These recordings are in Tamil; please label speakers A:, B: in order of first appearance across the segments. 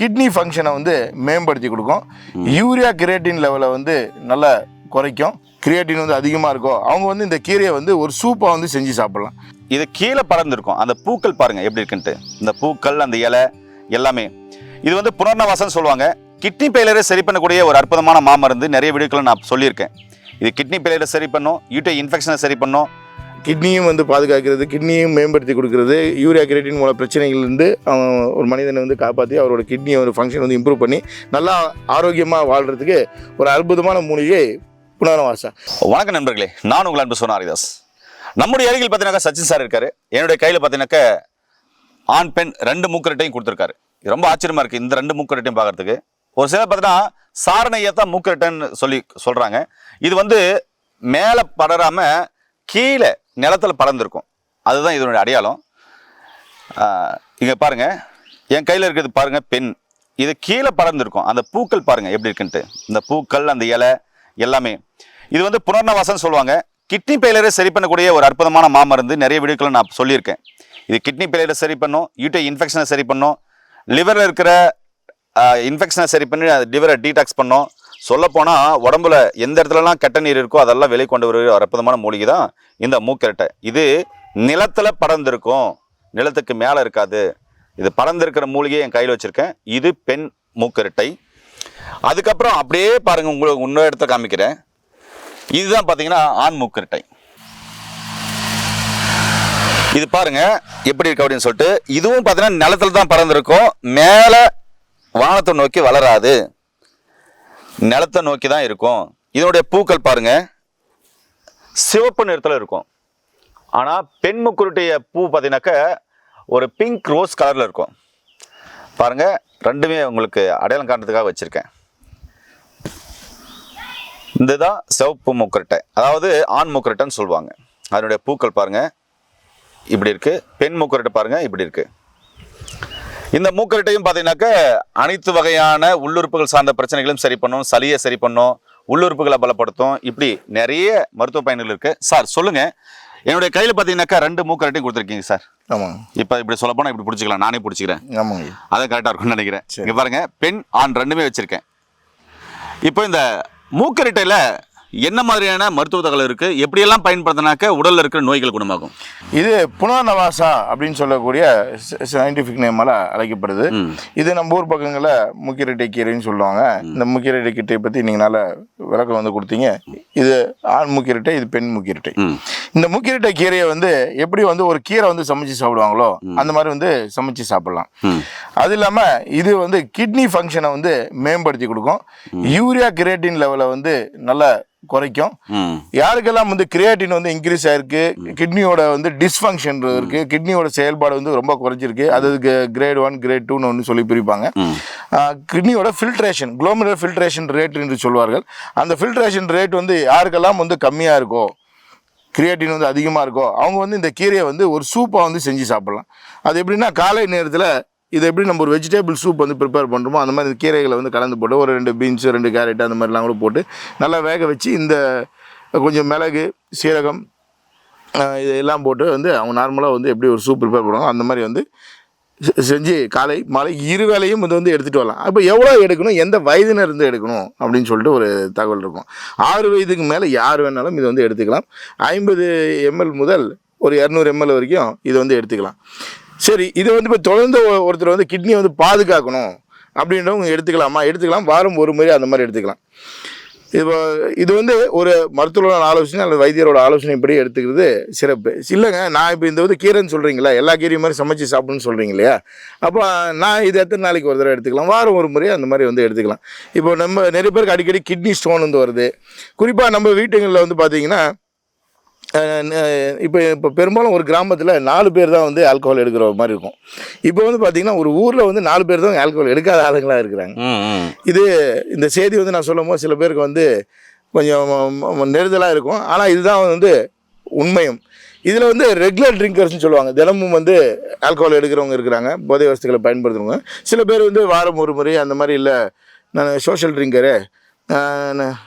A: கிட்னி ஃபங்க்ஷனை வந்து மேம்படுத்தி கொடுக்கும். யூரியா கிரியேட்டின் லெவலை வந்து நல்லா குறைக்கும். கிரியேட்டின் வந்து அதிகமாக இருக்கும். அவங்க வந்து இந்த கீரையை வந்து ஒரு சூப்பாக வந்து செஞ்சு சாப்பிடலாம்.
B: இது கீழே பறந்துருக்கும். அந்த பூக்கள் பாருங்கள் எப்படி இருக்குன்ட்டு. இந்த பூக்கள் அந்த இலை எல்லாமே. இது வந்து புனர்ணவாசன் சொல்லுவாங்க. கிட்னி ஃபெயிலியரை சரி பண்ணக்கூடிய ஒரு அற்புதமான மாமருந்து. நிறைய வீடியோக்களை நான் சொல்லியிருக்கேன். இது கிட்னி ஃபெயிலியரை சரி பண்ணும். யூடிஐ இன்ஃபெக்ஷனை சரி பண்ணும்.
A: கிட்னியும் வந்து பாதுகாக்கிறது கிட்னியும் மேம்படுத்தி கொடுக்குறது யூரியா கிரேட்டின் மூலம் பிரச்சனைகள்லேருந்து அவன் ஒரு மனிதனை வந்து காப்பாற்றி அவரோட கிட்னியை ஒரு ஃபங்க்ஷன் வந்து இம்ப்ரூவ் பண்ணி நல்லா ஆரோக்கியமாக வாழ்கிறதுக்கு ஒரு அற்புதமான மூலிகை புனரவாசா.
B: வணக்கம் நண்பர்களே நான் உங்கள் அன்பு சொன்ன ஹரிதாஸ் நம்முடைய அருகில் பார்த்தீங்கன்னாக்கா சச்சின் சார் இருக்காரு. என்னுடைய கையில் பார்த்தீங்கன்னாக்கா ஆண் பெண் ரெண்டு மூக்கரட்டையும் கொடுத்துருக்காரு. ரொம்ப ஆச்சரியமாக இருக்குது இந்த ரெண்டு மூக்கரட்டையும் பார்க்கறதுக்கு. ஒரு சிலர் பார்த்தீங்கன்னா சாரணையை தான் மூக்கரட்டைன்னு சொல்லி சொல்கிறாங்க இது வந்து மேலே படராமல் கீழே நிலத்துல பறந்துருக்கும் அதுதான் இதனுடைய அடையாளம். இங்கே பாருங்கள் பாருங்க. என் கையில் இருக்கிறது பாருங்கள் பெண். இது கீழே பறந்துருக்கும் அந்த பூக்கள் பாருங்கள் எப்படி இருக்குன்ட்டு. இந்த பூக்கள் அந்த இலை எல்லாமே. இது வந்து புனர்ணவாசன்னு சொல்லுவாங்க. கிட்னி ஃபெயிலியரை சரி பண்ணக்கூடிய ஒரு அற்புதமான மாமருந்து. நிறைய வீடியோக்களை நான் சொல்லியிருக்கேன். இது கிட்னி ஃபெயிலியரை சரி பண்ணும். யூடி இன்ஃபெக்ஷனை சரி பண்ணும். லிவரில் இருக்கிற இன்ஃபெக்ஷனை சரி பண்ணி லிவரை டீடாக்ஸ் பண்ணும். சொல்லப்போனால் உடம்புல எந்த இடத்துலலாம் கெட்ட நீர் இருக்கோ அதெல்லாம் வெளியே கொண்டு வருகிற அற்புதமான மூலிகை தான் இந்த மூக்கரட்டை. இது நிலத்தில் படர்ந்திருக்கும். நிலத்துக்கு மேலே இருக்காது. இது பறந்துருக்கிற மூலிகையை என் கையில் வச்சுருக்கேன். இது பெண் மூக்கரட்டை. அதுக்கப்புறம் அப்படியே பாருங்கள் உங்களுக்கு இன்னொரு இடத்த காமிக்கிறேன். இதுதான் பார்த்தீங்கன்னா ஆண் மூக்கரட்டை. இது பாருங்க எப்படி இருக்கு அப்படின்னு சொல்லிட்டு இதுவும் பார்த்தீங்கன்னா நிலத்துல தான் பறந்துருக்கும் மேலே வானத்தை நோக்கி வளராது. நிலத்தை நோக்கி தான் இருக்கும். இதனுடைய பூக்கள் பாருங்க. சிவப்பு நிறத்தில் இருக்கும். ஆனால் பெண் முக்குருடைய பூ பார்த்தீங்கன்னாக்க ஒரு பிங்க் ரோஸ் கலரில் இருக்கும். பாருங்க ரெண்டுமே உங்களுக்கு அடையாளம் காட்டுறதுக்காக வச்சுருக்கேன். இதுதான் சிவப்பு மூக்கரட்டை. அதாவது ஆண் மூக்கரட்டைன்னு சொல்லுவாங்க. அதனுடைய பூக்கள் பாருங்கள் இப்படி இருக்குது பெண் மூக்கரட்டை பாருங்கள் இப்படி இருக்குது இந்த மூக்கரட்டையும் பார்த்தீங்கன்னாக்க அனைத்து வகையான உள்ளுறுப்புகள் சார்ந்த பிரச்சனைகளையும் சரி பண்ணும் சளியை சரி பண்ணும் உள்ளுறுப்புகளை பலப்படுத்தும். இப்படி நிறைய மருத்துவ பயன்கள் இருக்கு. சார் சொல்லுங்க. என்னுடைய கையில் பார்த்தீங்கன்னாக்கா ரெண்டு மூக்கரட்டையும் கொடுத்துருக்கீங்க சார்.
A: ஆமாங்க.
B: இப்போ இப்படி சொல்ல போனால் இப்படி பிடிச்சிக்கலாம் நானே பிடிச்சிக்கிறேன்.
A: ஆமாங்க.
B: அதான் கரெக்டாக இருக்கும்னு நினைக்கிறேன். இங்கே பாருங்க பெண் ஆண் ரெண்டுமே வச்சிருக்கேன். இப்போ இந்த மூக்கரிட்டையில் என்ன மாதிரியான மருத்துவ தகவல் இருக்கு? எப்படியெல்லாம் பயன்படுத்தினாக்க உடல்ல இருக்கிற நோய்கள் குணமாகும்?
A: இது புனர்நவாசா அப்படின்னு சொல்லக்கூடிய சயின்டிஃபிக் நேமால அழைக்கப்படுது. இது நம்ம ஊர் பக்கங்களில் முக்கிரட்டை கீரைன்னு சொல்லுவாங்க. இந்த முக்கிரட்டை கீரையை பற்றி நீங்கள் நல்ல விளக்கம் வந்து கொடுத்தீங்க. இது ஆண் முக்கிரட்டை இது பெண் முக்கிரட்டை. இந்த முக்கிரட்டை கீரையை வந்து எப்படி வந்து ஒரு கீரை வந்து சமைச்சு சாப்பிடுவாங்களோ அந்த மாதிரி வந்து சமைச்சு சாப்பிடலாம். அது இல்லாமல் இது வந்து கிட்னி ஃபங்க்ஷனை வந்து மேம்படுத்தி கொடுக்கும். யூரியா கிரியேட்டின் லெவலை வந்து நல்லா குறைக்கும். யாருக்கெல்லாம் வந்து கிரியேட்டின் வந்து இன்க்ரீஸ் ஆயிருக்கு கிட்னியோட வந்து டிஸ்ஃபங்க்ஷன் இருக்கு கிட்னியோட செயல்பாடு வந்து ரொம்ப குறைஞ்சிருக்கு. அது கிரேட் ஒன் கிரேட் டூன்னு ஒன்று சொல்லி பிரிப்பாங்க. கிட்னியோட ஃபில்ட்ரேஷன் குளோமரல் ஃபில்ட்ரேஷன் ரேட் என்று சொல்வார்கள் அந்த ஃபில்ட்ரேஷன் ரேட் வந்து யாருக்கெல்லாம் வந்து கம்மியாக இருக்கோ கிரியேட்டின் வந்து அதிகமாக இருக்கோ அவங்க வந்து இந்த கீரையை வந்து ஒரு சூப்பாக வந்து செஞ்சு சாப்பிட்லாம். அது எப்படின்னா காலை நேரத்தில் இது எப்படி நம்ம ஒரு வெஜிடபிள் சூப் வந்து ப்ரிப்பேர் பண்ணுறோமோ அந்த மாதிரி கீரைகளை வந்து கலந்து போட்டு ஒரு ரெண்டு பீன்ஸு ரெண்டு கேரட் அந்த மாதிரிலாம் கூட போட்டு நல்லா வேக வச்சு இந்த கொஞ்சம் மிளகு சீரகம் இதெல்லாம் போட்டு வந்து அவங்க நார்மலாக வந்து எப்படி ஒரு சூப் ப்ரிப்பேர் பண்ணுவாங்க அந்த மாதிரி வந்து செஞ்சு காலை மாலை இரு வேலையும் இது வந்து எடுத்துகிட்டு வரலாம். அப்போ எவ்வளோ எடுக்கணும்? எந்த வயதினர் இருந்து எடுக்கணும்? அப்படின்னு சொல்லிட்டு ஒரு தகவல் இருக்கும். ஆறு வயதுக்கு மேலே யார் வேணாலும் இது வந்து எடுத்துக்கலாம். ஐம்பது எம்எல் முதல் ஒரு இரநூறு எம்எல் வரைக்கும் இது வந்து எடுத்துக்கலாம். சரி இது வந்து இப்போ தொடர்ந்து ஒருத்தர் வந்து கிட்னியை வந்து பாதுகாக்கணும் அப்படின்றவங்க எடுத்துக்கலாமா? எடுத்துக்கலாம். வாரம் ஒரு முறை அந்த மாதிரி எடுத்துக்கலாம். இப்போ இது வந்து ஒரு மருத்துவரோட ஆலோசனை அல்லது வைத்தியரோட ஆலோசனைப்படி எடுத்துக்கிறது சிறப்பு. இல்லைங்க நான் இப்போ இந்த வந்து கீரைன்னு சொல்கிறீங்களா எல்லா கீரையும் மாதிரி சமைச்சு சாப்பிடுன்னு சொல்கிறீங்க இல்லையா? அப்போ நான் இது எத்தனை நாளைக்கு ஒரு தடவை எடுத்துக்கலாம்? வாரம் ஒரு முறை அந்த மாதிரி வந்து எடுத்துக்கலாம். இப்போ நம்ம நிறைய பேருக்கு அடிக்கடி கிட்னி ஸ்டோன் வந்து வருது. குறிப்பாக நம்ம வீட்டுங்களில் வந்து பார்த்திங்கன்னா இப்போ இப்போ பெரும்பாலும் ஒரு கிராமத்தில் நாலு பேர் தான் வந்து ஆல்கஹால் எடுக்கிற மாதிரி இருக்கும். இப்போ வந்து பார்த்தீங்கன்னா ஒரு ஊரில் வந்து நாலு பேர் தான் ஆல்கஹால் எடுக்காத ஆளுங்களாக இருக்கிறாங்க. இது இந்த செய்தி வந்து நான் சொல்லும் போது சில பேருக்கு வந்து கொஞ்சம் நெருதலாக இருக்கும். ஆனால் இதுதான் வந்து உண்மையும். இதில் வந்து ரெகுலர் ட்ரிங்கர்ஸ்னு சொல்லுவாங்க. தினமும் வந்து ஆல்கஹால் எடுக்கிறவங்க இருக்கிறாங்க. போதை வஸ்துக்களை பயன்படுத்துறவங்க. சில பேர் வந்து வாரம் ஒரு முறை அந்த மாதிரி இல்லை நான் சோஷியல் ட்ரிங்கரு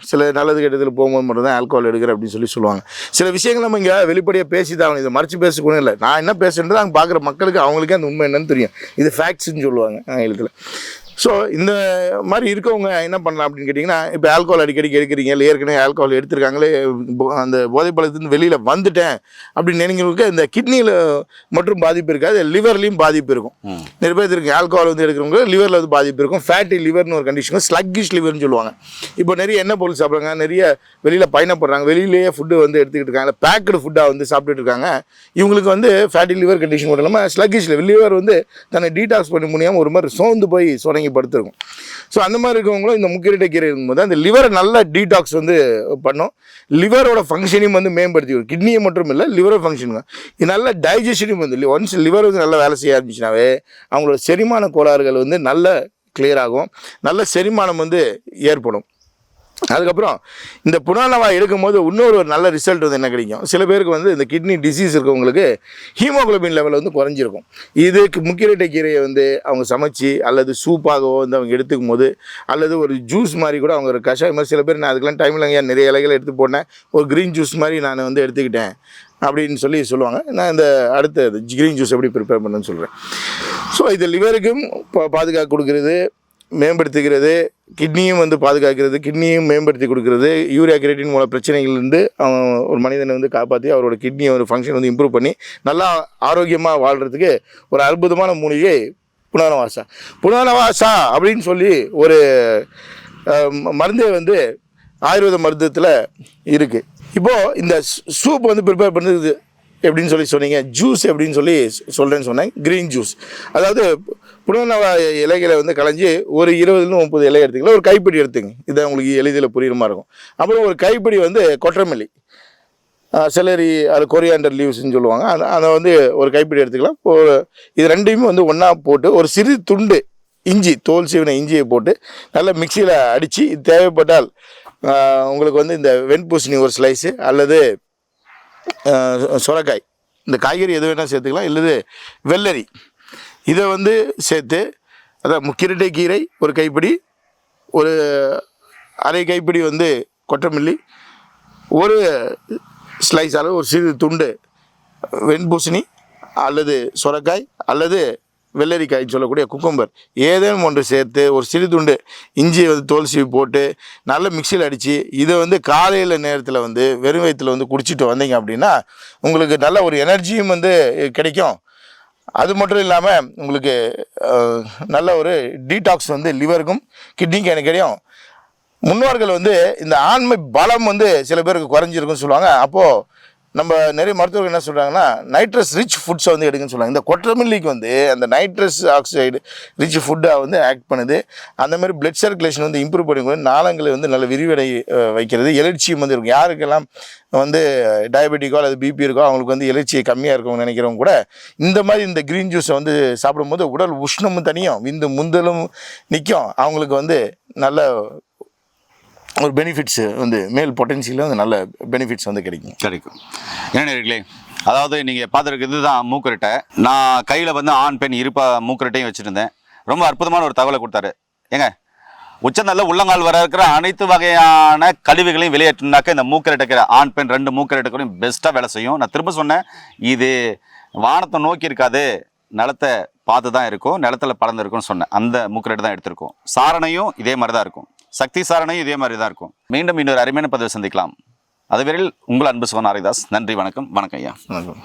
A: சில நல்லது கெட்டதில் போகும்போது மட்டும்தான் ஆல்கோஹால் ஆல்கஹால் அப்படின்னு சொல்லி சொல்லுவாங்க. சில விஷயங்கள் நம்ம இங்கே வெளிப்படையாக பேசி தான் இதை மறைச்சு பேசக்கூட இல்லை. நான் என்ன பேசுறது அங்கே பார்க்குற மக்களுக்கு அவங்களுக்கே அந்த உண்மை என்னன்னு தெரியும். இது ஃபேக்ட்ஸ்ன்னு சொல்லுவாங்க ஆங்கிலத்தில். ஸோ இந்த மாதிரி இருக்கவங்க என்ன பண்ணலாம் அப்படின்னு கேட்டிங்கன்னா இப்போ ஆல்கோஹால் அடிக்கடி எடுக்கிறீங்க இல்லை ஏற்கனவே ஆல்கோஹால் எடுத்திருக்காங்களே அந்த போதைப் பழத்துலேருந்து வெளியில் வந்துட்டேன் அப்படின்னு நினைக்கிறவங்களுக்கு இந்த கிட்னியில் மட்டும் பாதிப்பு இருக்காது லிவர்லேயும் பாதிப்பு இருக்கும். நிறைய பேர் ஆல்கோஹால் வந்து எடுக்கிறவங்க லிவரில் வந்து பாதிப்பு இருக்கும். ஃபேட்டி லிவர்னு ஒரு கண்டிஷன் ஸ்லக்கிஷ் லிவர்னு சொல்லுவாங்க. இப்போ நிறைய எண்ணெய் பொருள் சாப்பிட்றாங்க நிறைய வெளியில் பயணப்படுறாங்க வெளியிலேயே ஃபுட்டு வந்து எடுத்துக்கிட்டு இருக்காங்க பேக்கடு ஃபுட்டாக வந்து சாப்பிட்டுட்டு இருக்காங்க. இவங்களுக்கு வந்து ஃபேட்டி லிவர் கண்டிஷன் மட்டும் இல்லாமல் ஸ்லக்கிஷ் லிவர் வந்து தன்னை டீடாக்ஸ் பண்ண முடியாமல் ஒரு மாதிரி சோர்ந்து போய் சுரங்கி படுத்திருக்கும் ஸோ அந்த மாதிரி இருக்கவங்களும் இந்த முக்கிரட்டை கீரை இருக்கும்போது அந்த லிவரை நல்லா டீடாக்ஸ் வந்து பண்ணும். லிவரோட ஃபங்க்ஷனையும் வந்து மேம்படுத்தி வரும். கிட்னியை மட்டும் இல்லை லிவரோட ஃபங்க்ஷனுங்க இது நல்ல டைஜஷனையும் வந்து ஒன்ஸ் லிவர் வந்து நல்லா வேலை செய்ய ஆரம்பிச்சுனாவே அவங்களோட செரிமான கோளாறுகள் வந்து நல்ல கிளியர் ஆகும். நல்ல செரிமானம் வந்து ஏற்படும். அதுக்கப்புறம் இந்த புனானவா எடுக்கும்போது இன்னொரு ஒரு நல்ல ரிசல்ட் வந்து என்ன கிடைக்கும்? சில பேருக்கு வந்து இந்த கிட்னி டிசீஸ் இருக்கவங்களுக்கு ஹீமோகுளோபின் லெவல் வந்து குறைஞ்சிருக்கும். இதுக்கு முக்கிரட்டை கீரையை வந்து அவங்க சமைச்சு அல்லது சூப்பாகவோ வந்து அவங்க எடுத்துக்கும் போது அல்லது ஒரு ஜூஸ் மாதிரி கூட அவங்க ஒரு கஷாயம் மாதிரி சில பேர் நான் அதுக்கெல்லாம் டைம் இல்லைங்க நிறைய இலைகளை எடுத்து போட்டேன் ஒரு க்ரீன் ஜூஸ் மாதிரி நான் வந்து எடுத்துக்கிட்டேன் அப்படின்னு சொல்லி சொல்லுவாங்க. நான் இந்த அடுத்த க்ரீன் ஜூஸ் எப்படி ப்ரிப்பேர் பண்ணுன்னு சொல்கிறேன் ஸோ இது லிவருக்கும் பா பாதுகாப்பு கொடுக்குறது. மேம்படுத்துகிறது கிட்னியும் வந்து பாதுகாக்கிறது கிட்னியும் மேம்படுத்தி கொடுக்குறது யூரியா கிரேட்டின் மூல பிரச்சனைகள்லேருந்து அவன் ஒரு மனிதனை வந்து காப்பாற்றி அவரோட கிட்னியை ஒரு ஃபங்க்ஷன் வந்து இம்ப்ரூவ் பண்ணி நல்லா ஆரோக்கியமாக வாழ்கிறதுக்கு ஒரு அற்புதமான மூலிகை புனரவாசா. புனரவாசா அப்படின்னு சொல்லி ஒரு மருந்தே வந்து ஆயுர்வேத மருத்துவத்தில் இருக்குது இப்போது இந்த சூப் வந்து ப்ரிப்பேர் பண்ணுறது எப்படின்னு சொல்லி சொன்னீங்க ஜூஸ் எப்படின்னு சொல்லி சொல்கிறேன்னு சொன்னேன் க்ரீன் ஜூஸ் அதாவது புனர்நவ இலைகளை வந்து களைஞ்சி ஒரு இருபதுலேருந்து முப்பது இலை எடுத்துக்கலாம் ஒரு கைப்பிடி எடுத்துங்க. இதை உங்களுக்கு எளிதில் புரியுற மாதிரி இருக்கும். அப்புறம் ஒரு கைப்பிடி வந்து கொற்றமல்லி. செலரி அது கொரியாண்டர் லீவ்ஸ்ன்னு சொல்லுவாங்க. அதை அதை வந்து ஒரு கைப்பிடி எடுத்துக்கலாம். ஒரு இது ரெண்டையுமே வந்து ஒன்றா போட்டு ஒரு சிறு துண்டு இஞ்சி தோல் சீவின இஞ்சியை போட்டு நல்லா மிக்சியில் அடித்து தேவைப்பட்டால் உங்களுக்கு வந்து இந்த வெண்பூசணி ஒரு ஸ்லைஸு அல்லது சுரக்காய் இந்த காய்கறி எது வேணால் சேர்த்துக்கலாம். இல்லது வெள்ளரி. இதை வந்து சேர்த்து அதான் முக்கிரட்டை கீரை ஒரு கைப்பிடி ஒரு அரை கைப்பிடி வந்து கொட்டமல்லி ஒரு ஸ்லைஸ் அளவு ஒரு சிறு துண்டு வெண்பூசணி அல்லது சுரக்காய் அல்லது வெள்ளரிக்காய்ன்னு சொல்லக்கூடிய குக்கும்பர் ஏதேனும் ஒன்று சேர்த்து ஒரு சிறு துண்டு இஞ்சி வந்து தோல் சீவி போட்டு நல்ல மிக்சியில் அடித்து இதை வந்து காலையில் நேரத்தில் வந்து வெறும் வயிற்றுல வந்து குடிச்சிட்டு வந்தீங்க அப்படின்னா உங்களுக்கு நல்ல ஒரு எனர்ஜியும் வந்து கிடைக்கும். அது மட்டும் இல்லாமல் உங்களுக்கு நல்ல ஒரு டீடாக்ஸ் வந்து லிவருக்கும் கிட்னிக்கும் எனக்கு கிடைக்கும் முன்னோர்கள் வந்து இந்த ஆண்மை பலம் வந்து சில பேருக்கு குறைஞ்சிருக்குன்னு சொல்லுவாங்க. அப்போது நம்ம நிறைய மருத்துவர்கள் என்ன சொல்கிறாங்கன்னா நைட்ரஸ் ரிச் ஃபுட்ஸை வந்து எடுக்குன்னு சொல்லுவாங்க இந்த கொற்றமில்லிக்கு வந்து அந்த நைட்ரஸ் ஆக்சைடு ரிச் ஃபுட்டாக வந்து ஆக்ட் பண்ணுது. அந்த மாதிரி பிளட் சர்க்குலேஷன் வந்து இம்ப்ரூவ் பண்ணி நாளங்களை வந்து நல்ல விரிவடை வைக்கிறது. எழுச்சியும் வந்து இருக்கும். யாருக்கெல்லாம் வந்து டயபெட்டிக்கோ அல்லது பிபி இருக்கோ அவங்களுக்கு வந்து எழுச்சி கம்மியாக இருக்கும்னு நினைக்கிறவங்க கூட இந்த மாதிரி இந்த க்ரீன் ஜூஸை வந்து சாப்பிடும்போது உடல் உஷ்ணமும் தனியும் விந்து முந்தலும் நிற்கும் அவங்களுக்கு வந்து நல்ல ஒரு பெனிஃபிட்ஸு வந்து மேல் பொட்டன்ஷியலில் வந்து நல்ல பெனிஃபிட்ஸ் வந்து கிடைக்கும்.
B: கிடைக்கும். என்ன அதாவது நீங்கள் பார்த்துருக்கிறது தான் மூக்கரட்டை. நான் கையில் வந்து ஆண் பெண் இருப்பா மூக்கரட்டையும் வச்சுருந்தேன். ரொம்ப அற்புதமான ஒரு தகவலை கொடுத்தாரு. ஏங்க உச்சந்தல்ல உள்ளங்கால் வர இருக்கிற அனைத்து வகையான கழிவுகளையும் வெளியேற்றினாக்க இந்த மூக்கரட்டைக்கிற ஆண் பெண் ரெண்டு மூக்கரட்டைக்கும் பெஸ்ட்டாக வேலை செய்யும். நான் திரும்ப சொன்னேன் இது வானத்தை நோக்கி இருக்காது. நிலத்தை பார்த்து தான் இருக்கும் நிலத்துல பறந்துருக்கும்னு சொன்னேன். அந்த மூக்கரட்டை தான் எடுத்திருக்கோம். சாரணையும் இதே மாதிரி தான் இருக்கும். சக்தி சாரணையும் இதே மாதிரி தான் இருக்கும். மீண்டும் இன்னொரு அருமையான பதிவு சந்திக்கலாம். அதுவரையில் உங்கள் அன்பு சிவன் ஹரிதாஸ் நன்றி வணக்கம் வணக்கம் ஐயா.
A: வணக்கம்.